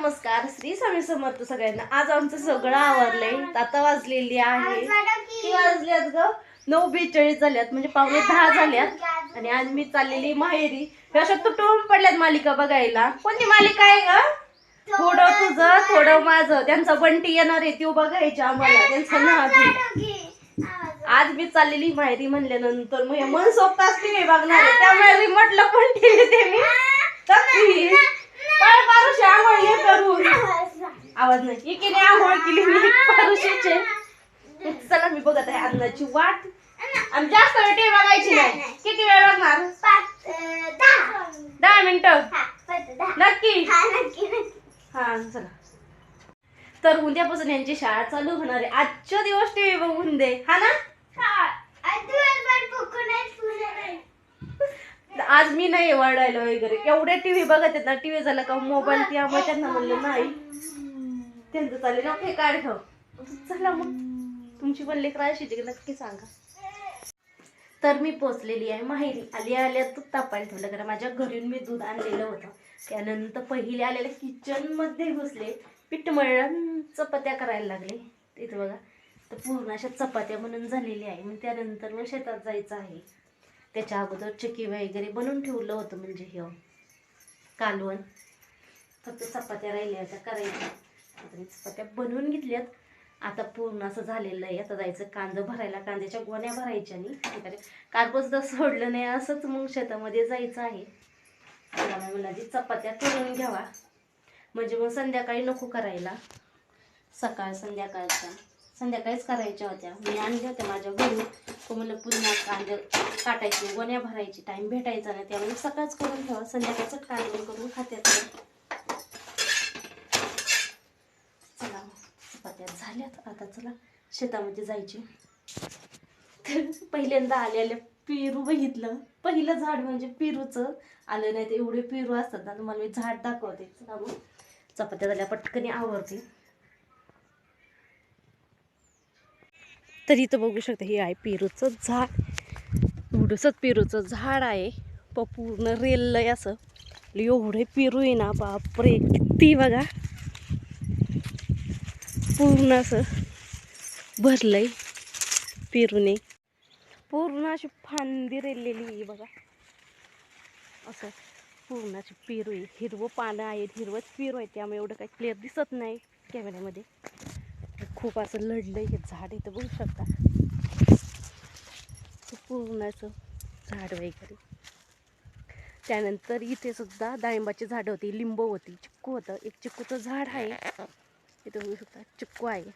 नमस्कार श्री स्वामी समर्थ सगळ्यांना. आज आमचं सगळं आवरलंय. आता वाजलेली आहे. किती वाजल्यात ग? नऊ बेचाळीस झाल्यात म्हणजे पावणे दहा झाल्यात आणि आज मी चाललेली माहेरी. हे अशा तुटून पडल्यात मालिका बघायला. कोणती मालिका आहे ग? थोडं तुझं थोडं माझं. त्यांचा बंटी येणार आहे ती बघायची आम्हाला. त्यांचं नाव आज मी चाललेली माहेरी म्हणल्यानंतर मग मन सोबत असते मी बघणार त्यामुळे मी म्हटलं पण ठेवते मी? ती काय पारुशी आंघोळ हे करून. आवाज नाही. एकीने आंघोळ केली मी पारुशीचे चला मी बघत आहे अन्नाची वाट. आणि जास्त वेळ बघायची नाही. किती वेळ बघणार? दहा मिनिटं. नक्की. हा चला. तर उद्यापासून यांची शाळा चालू होणार आहे. आजच्या दिवस टीव्ही बघून दे. हा ना? आज मी नाही वाढायला वगैरे. एवढे टीव्ही बघत आहेत ना टीव्ही झाला का मोबाईल त्यामुळे त्यांना म्हणलं नाही त्यांचं चालेल ना हे काढ चला मग. तुमची पण लेकरं अशी नक्की सांगा. तर मी पोचलेली आहे माहेरी. आली आल्या दूध तापायला ठेवलं कारण माझ्या घरून मी दूध आणलेलं होतं. त्यानंतर पहिले आलेल्या किचनमध्ये घुसले. पीठ मळलं चपात्या करायला लागले. तिथं बघा. तर पूर्ण अशा चपात्या म्हणून झालेली आहे. मग त्यानंतर मग शेतात जायचं आहे. त्याच्या अगोदर चिकी वगैरे बनवून ठेवलं होतं म्हणजे हे. कालवण. फक्त चपात्या राहिल्या होत्या करायच्या. आता चपात्या बनवून घेतल्यात. आता पूर्ण असं झालेलं आहे. आता जायचं कांदा भरायला. कांद्याच्या गोण्या भरायच्या आणि कालपास तर सोडलं नाही असंच मग शेतामध्ये जायचं आहे. त्यामुळे मला आधी चपात्या करून घ्यावा. म्हणजे मग संध्याकाळी नको करायला. सकाळ संध्याकाळच्या. संध्याकाळीच करायच्या होत्या. मी आणल्या होत्या माझ्या घरी. तो मला पुन्हा कांदे काटायचे गोण्या भरायची टाईम भेटायचा नाही. त्यामुळे सकाळच करून ठेवा संध्याकाळचं कांदे करून खात्यात चला चपात्यात चपात्या झाल्यात. आता चला शेतामध्ये जायची. तर पहिल्यांदा आलेल्या पेरू बघितलं. पहिलं झाड म्हणजे पेरूचं. आलं नाही ते एवढे पेरू असतात ना तुम्हाला मी झाड दाखवते. चला मग. चपात्या झाल्या पटकन आवडते तर इथं बघू शकता हे आहे पेरूचं झाड. एवढंसंच पेरूचं झाड आहे. प पूर्ण रेललंय असं. एवढे पेरू आहे ना बापरे. किती बघा. पूर्ण असं भरलंय पेरूने. पूर्ण अशी फांदी रेललेली आहे बघा. असं पूर्ण अशी पेरू आहे. हिरवं पानं आहेत. हिरवंच पेरू आहे. त्यामुळे एवढं काही क्लिअर दिसत नाही कॅमेऱ्यामध्ये. खूप असं लढलंय हे झाड इथं बघू शकता. पूर्ण असं झाड वगैरे. त्यानंतर इथे सुद्धा डाळिंबाची झाडं होती लिंबू होती चिक्कू होतं. एक चिक्कूचं झाड आहे. इथं बघू शकता चिक्कू आहे.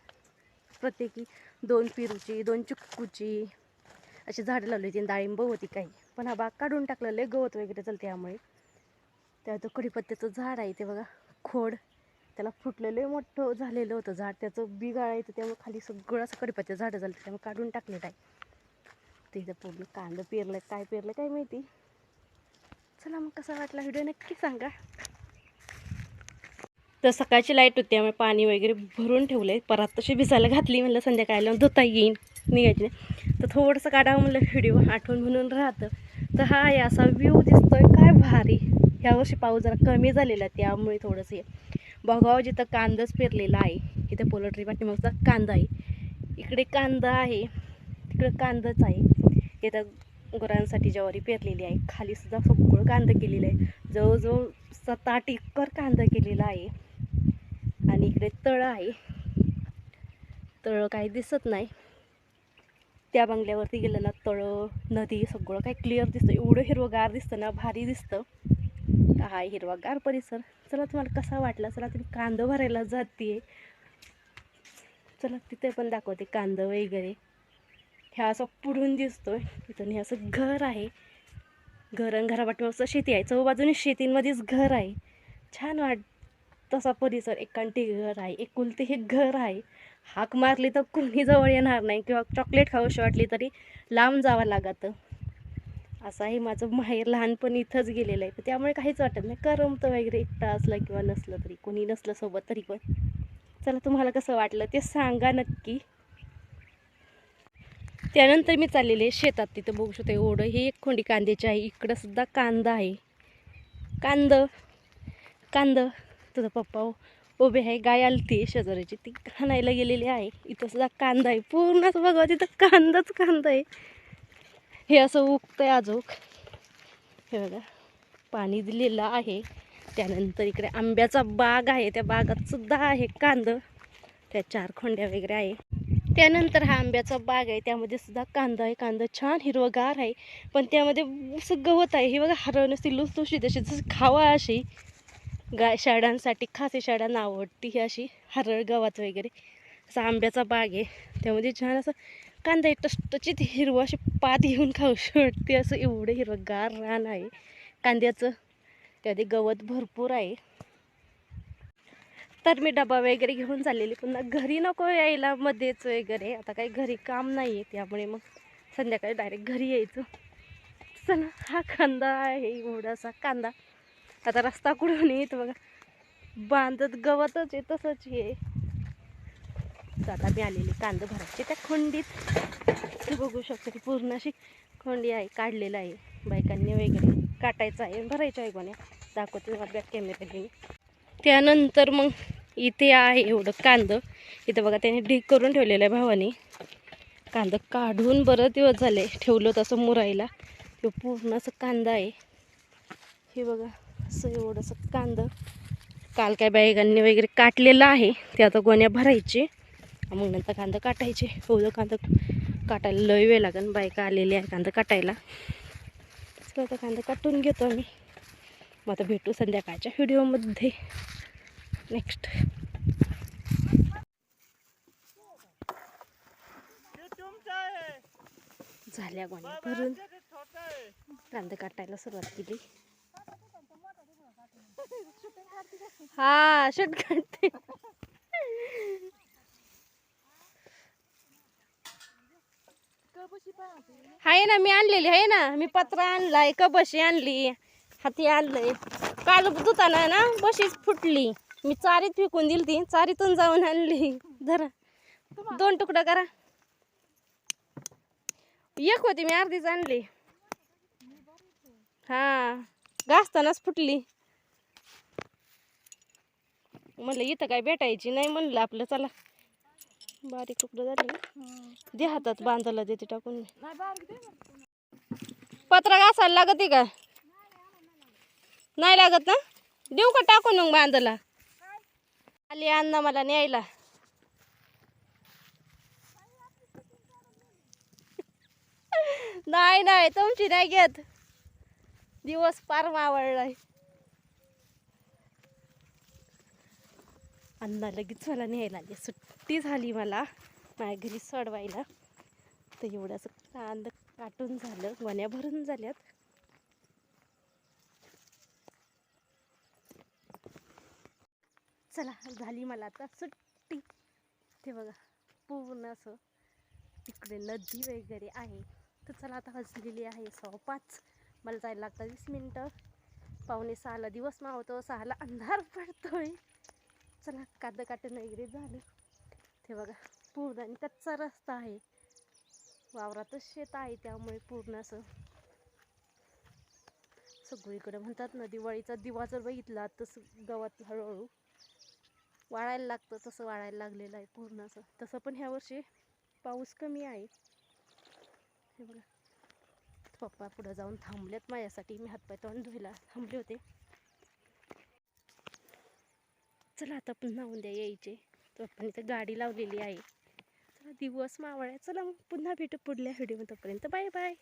प्रत्येकी दोन पेरूची दोन चिक्कूची अशी झाडं लावली होती डाळिंब होती काही. पण हा बाग काढून टाकलेलं आहे गवत वगैरे चालते त्यामुळे त्यात कढीपत्त्याचं झाड आहे ते बघा खोड. त्याला फुटलेलं मोठं झालेलं होतं झाड. त्याचं बी गाळायचं त्यामुळे खाली सगळं असं कढीपत्त्या झाडं झालं त्यामुळे काढून टाकलेलं आहे. ते इथं पूर्ण कांदं पेरलं काय पेरलं काय माहिती. चला मग कसा वाटला व्हिडिओ नक्की सांगा. तर सकाळची लाइट होती त्यामुळे पाणी वगैरे भरून ठेवलं आहे परत तशी भिजायला घातली म्हणलं संध्याकाळला धुता येईन निघायची नाही. तर थोडंसं काढावं म्हणलं व्हिडिओ आठवण म्हणून राहतं. तर हा आहे असा व्ह्यू दिसतोय काय भारी. ह्या वर्षी पाऊस जरा कमी झालेला आहे त्यामुळे थोडंसं हे. बघावं जिथं कांदाच पेरलेला आहे. इथं पोल्ट्री पाठीमागचा कांदा आहे. इकडे कांदा आहे. तिकडे कांदाच आहे. इथं गुरांसाठी ज्वारी पेरलेली आहे. खाली सुद्धा सगळं कांदा केलेलं आहे. जवळजवळ सात आठ एकर कांदा केलेला आहे. आणि इकडे तळं आहे. तळं काही दिसत नाही. त्या बंगल्यावरती गेलं ना तळं नदी सगळं काही क्लिअर दिसतं. एवढं हिरवंगार दिसतं ना भारी दिसतं. हा हिरवागार परिसर. चला तुम्हाला कसा वाटला? चला तुम्ही कांदा भरायला जाते चला तिथे पण दाखवते कांदा वगैरे. ह्या असं पुढून दिसतोय. तिथून हे असं घर आहे. घर आणि असं शेती आहे. चौबाजूने शेतींमध्येच घर आहे. छान वाट तसा परिसर एकांटी घर आहे. एकुलते हे घर आहे. हाक मारली तर कोणी जवळ येणार नाही. किंवा चॉकलेट खाऊशी वाटली तरी लांब जावं लागतं. असं आहे माझं माहेर लहानपणी इथंच गेलेलं आहे. तर त्यामुळे काहीच वाटत नाही. करमतं वगैरे एकटा असला किंवा नसलं तरी कोणी नसलं सोबत तरी पण. चला तुम्हाला कसं वाटलं ते सांगा नक्की. त्यानंतर मी चाललेले शेतात. तिथं बघू शकतो ओढं हे एक खोंडी कांद्याची आहे. इकडं सुद्धा कांदा आहे. कांद कांद. तुझा पप्पा उभे आहे गाय आलती शेजाऱ्याची. ती खाणायला गेलेली आहे. इथं सुद्धा कांदा आहे. पूर्णच बघा तिथं कांदाच कांदा आहे. हे असं उगतंय अजूक हे बघा पाणी दिलेलं आहे. त्यानंतर इकडे आंब्याचा बाग आहे. त्या बागात सुद्धा आहे कांद. त्या चार खोंड्या वगैरे आहे. त्यानंतर हा आंब्याचा बाग आहे. त्यामध्ये सुद्धा कांदा आहे. कांदा छान हिरवगार आहे. पण त्यामध्ये असं गवत आहे. हे बघा हरव नसती लुसलुशी तशी जशी खावा अशी. गाय शाळांसाठी खासी शाळांना आवडती ही अशी हरळ गवत वगैरे. असा आंब्याचा बाग आहे. त्यामध्ये छान असं कांदा आहे टचटचीत हिरवं अशी पात घेऊन खाऊशी वाटते असं एवढं हिरवगार रान आहे. कांद्याचं त्यामध्ये गवत भरपूर आहे. तर मी डबा वगैरे घेऊन चाललेली. पुन्हा घरी नको यायला मध्येच वगैरे. आता काही घरी काम नाही आहे त्यामुळे मग संध्याकाळी डायरेक्ट घरी यायचं. चला हा कांदा आहे एवढासा कांदा. आता रस्ता कुठून येत बघा. बांधत गवतच आहे तसंच आहे. तर आता मी आलेली कांदे भरायचे. त्या खंडीत बघू शकतो की पूर्ण अशी खंडी आहे काढलेलं आहे. बायकांनी वगैरे काटायचं आहे भरायचं आहे कोण्या दाखवते मला बॅक घेऊन त्यानंतर मग इथे आहे एवढं कांदं. इथं बघा त्याने ढीक करून ठेवलेलं आहे भावाने. कांदं काढून बरं दिवस झाले. ठेवलं तसं मुरायला. ते पूर्ण असं कांदा आहे. हे बघा असं एवढंसं कांदं. काल काय बायकांनी वगैरे काटलेलं आहे. ते आता गोण्या भरायचे. मग नंतर कांदा काटायचे. एवढं कांदा काटायला लय वेळ लागेल बायका आलेली आहे कांदा काटायला. चला आता कांदा काटून घेतो आम्ही. मग आता भेटू संध्याकाळच्या व्हिडिओमध्ये. नेक्स्ट झाल्या गोण्या भरून. कांदा काटायला सुरुवात केली. हा शूट काढते. आहे ना मी आणलेली आहे ना. मी पत्र आणलाय कबशी आणली हाती आणलंय. काल दुताना ना बशीच फुटली. मी चारीत फेकून दिली ती चारीतून जाऊन आणली. धरा. दोन तुकडं करा. एक होती मी अर्धीच आणली. हा घासतानाच फुटली. म्हणलं इथं काय भेटायची नाही म्हणलं आपलं चला. बारीक तुकडं झाले. दे हातात बांधायला देते टाकून. पत्रा घासायला लागते का? नाही लागत ना? देऊ का टाकून मग बांधायला? आली अण्णा मला न्यायला. नाही नाही तुमची नाही घेत. दिवस पार मावळलाय. अण्णा लगेच मला न्यायला आली. सुट्टी झाली मला. माझ्या घरी सोडवायला. तर एवढं असं कांद काटून झालं. वण्या भरून झाल्यात. चला झाली मला आता सुट्टी. ते बघा पूर्ण असं तिकडे नदी वगैरे आहे. तर चला आता वाजलेली आहे सहा पाच मला जायला लागतं वीस मिनटं. पावणे सहाला दिवस मावतो सहाला अंधार पडतोय. चला कांदा काटणं वगैरे झालं. ते बघा पूर्ण आणि कच्चा रस्ता आहे. वावरातच शेत आहे त्यामुळे पूर्ण असं. सगळीकडे म्हणतात ना दिवाळीचा दिवा जर बघितला तसं गवत हळूहळू वाळायला लागतं तसं वाळायला लागलेलं आहे पूर्ण असं. तसं पण ह्या वर्षी पाऊस कमी आहे. हे बघा पप्पा पुढं जाऊन थांबलेत माझ्यासाठी. मी हातपाय तोंड धुयला थांबले होते. चला आता पुन्हा उद्या यायचे. तर आपण इथं गाडी लावलेली आहे. चला दिवस मावळ्या. चला मग पुन्हा भेटू पुढल्या व्हिडिओ तोपर्यंत बाय बाय.